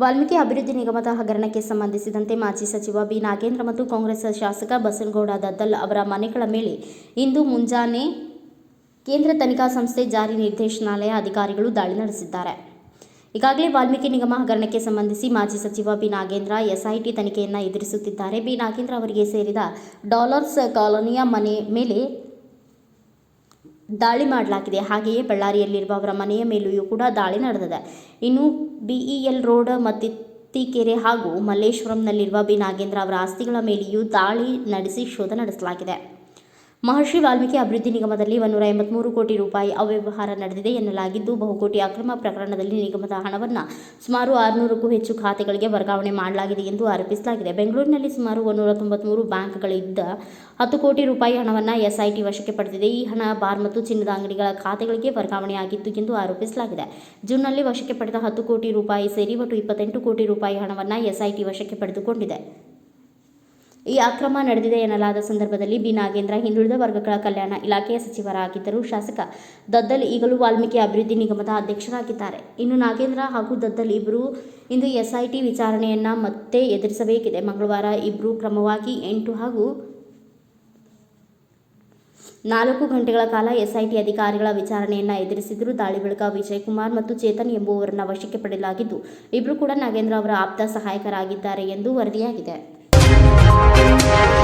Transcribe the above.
ವಾಲ್ಮೀಕಿ ಅಭಿವೃದ್ಧಿ ನಿಗಮದ ಹಗರಣಕ್ಕೆ ಸಂಬಂಧಿಸಿದಂತೆ ಮಾಜಿ ಸಚಿವ ಬಿ. ನಾಗೇಂದ್ರ ಮತ್ತು ಕಾಂಗ್ರೆಸ್ ಶಾಸಕ ಬಸನಗೌಡ ದದ್ದಲ್ ಅವರ ಮನೆಗಳ ಮೇಲೆ ಇಂದು ಮುಂಜಾನೆ ಕೇಂದ್ರ ತನಿಖಾ ಸಂಸ್ಥೆ ಜಾರಿ ನಿರ್ದೇಶನಾಲಯ ಅಧಿಕಾರಿಗಳು ದಾಳಿ ನಡೆಸಿದ್ದಾರೆ. ಈಗಾಗಲೇ ವಾಲ್ಮೀಕಿ ನಿಗಮ ಹಗರಣಕ್ಕೆ ಸಂಬಂಧಿಸಿ ಮಾಜಿ ಸಚಿವ ಬಿ. ನಾಗೇಂದ್ರ ಎಸ್ಐಟಿ ತನಿಖೆಯನ್ನು ಎದುರಿಸುತ್ತಿದ್ದಾರೆ. ಬಿ. ನಾಗೇಂದ್ರ ಅವರಿಗೆ ಸೇರಿದ ಡಾಲರ್ಸ್ ಕಾಲೋನಿಯ ಮನೆ ಮೇಲೆ ದಾಳಿ ಮಾಡಲಾಗಿದೆ. ಹಾಗೆಯೇ ಬಳ್ಳಾರಿಯಲ್ಲಿರುವ ಅವರ ಮನೆಯ ಮೇಲೆಯೂ ಕೂಡ ದಾಳಿ ನಡೆದಿದೆ. ಇನ್ನು ಬಿಇಎಲ್ ರೋಡ್, ಮತ್ತಿತ್ತಿಕೆರೆ ಹಾಗೂ ಮಲ್ಲೇಶ್ವರಂನಲ್ಲಿರುವ ಬಿ ನಾಗೇಂದ್ರ ಅವರ ಆಸ್ತಿಗಳ ಮೇಲೆಯೂ ದಾಳಿ ನಡೆಸಿ ಶೋಧ ನಡೆಸಲಾಗಿದೆ. ಮಹರ್ಷಿ ವಾಲ್ಮೀಕಿ ಅಭಿವೃದ್ಧಿ ನಿಗಮದಲ್ಲಿ ಒಂದೂರ ಎಂಬತ್ಮೂರು ಕೋಟಿ ರೂಪಾಯಿ ಅವ್ಯವಹಾರ ನಡೆದಿದೆ ಎನ್ನಲಾಗಿದ್ದು, ಬಹುಕೋಟಿ ಅಕ್ರಮ ಪ್ರಕರಣದಲ್ಲಿ ನಿಗಮದ ಹಣವನ್ನು ಸುಮಾರು ಆರುನೂರಕ್ಕೂ ಹೆಚ್ಚು ಖಾತೆಗಳಿಗೆ ವರ್ಗಾವಣೆ ಮಾಡಲಾಗಿದೆ ಎಂದು ಆರೋಪಿಸಲಾಗಿದೆ. ಬೆಂಗಳೂರಿನಲ್ಲಿ ಸುಮಾರು ಒಂದೂರ ತೊಂಬತ್ಮೂರು ಬ್ಯಾಂಕ್ಗಳಿದ್ದ ಹತ್ತು ಕೋಟಿ ರೂಪಾಯಿ ಹಣವನ್ನು ಎಸ್ಐಟಿ ವಶಕ್ಕೆ ಪಡೆದಿದೆ. ಈ ಹಣ ಬಾರ್ ಮತ್ತು ಚಿನ್ನದ ಅಂಗಡಿಗಳ ಖಾತೆಗಳಿಗೆ ವರ್ಗಾವಣೆಯಾಗಿತ್ತು ಎಂದು ಆರೋಪಿಸಲಾಗಿದೆ. ಜೂನ್ನಲ್ಲಿ ವಶಕ್ಕೆ ಪಡೆದ ಹತ್ತು ಕೋಟಿ ರೂಪಾಯಿ ಸೇರಿ ಒಟ್ಟು ಇಪ್ಪತ್ತೆಂಟು ಕೋಟಿ ರೂಪಾಯಿ ಹಣವನ್ನು ಎಸ್ಐಟಿ ವಶಕ್ಕೆ ಪಡೆದುಕೊಂಡಿದೆ. ಈ ಅಕ್ರಮ ನಡೆದಿದೆ ಎನ್ನಲಾದ ಸಂದರ್ಭದಲ್ಲಿ ಬಿ. ನಾಗೇಂದ್ರ, ಹಿಂದುಳಿದ ವರ್ಗಗಳ ಕಲ್ಯಾಣ ಇಲಾಖೆಯ ಸಚಿವರಾಗಿದ್ದರು. ಶಾಸಕ ದದ್ದಲ್ ಈಗಲೂ ವಾಲ್ಮೀಕಿ ಅಭಿವೃದ್ಧಿ ನಿಗಮದ ಅಧ್ಯಕ್ಷರಾಗಿದ್ದಾರೆ. ಇನ್ನು ನಾಗೇಂದ್ರ ಹಾಗೂ ದದ್ದಲ್ ಇಬ್ಬರು ಇಂದು ಎಸ್ಐಟಿ ವಿಚಾರಣೆಯನ್ನು ಮತ್ತೆ ಎದುರಿಸಬೇಕಿದೆ. ಮಂಗಳವಾರ ಇಬ್ಬರು ಕ್ರಮವಾಗಿ ಎಂಟು ಹಾಗೂ ನಾಲ್ಕು ಗಂಟೆಗಳ ಕಾಲ ಎಸ್ಐಟಿ ಅಧಿಕಾರಿಗಳ ವಿಚಾರಣೆಯನ್ನು ಎದುರಿಸಿದ್ರು. ದಾಳಿ ಬಳಿಕ ವಿಜಯ್ ಕುಮಾರ್ ಮತ್ತು ಚೇತನ್ ಎಂಬುವವರನ್ನ ವಶಕ್ಕೆ ಪಡೆಯಲಾಗಿದ್ದು ಇಬ್ಬರು ಕೂಡ ನಾಗೇಂದ್ರ ಅವರ ಆಪ್ತ ಸಹಾಯಕರಾಗಿದ್ದಾರೆ ಎಂದು ವರದಿಯಾಗಿದೆ. Música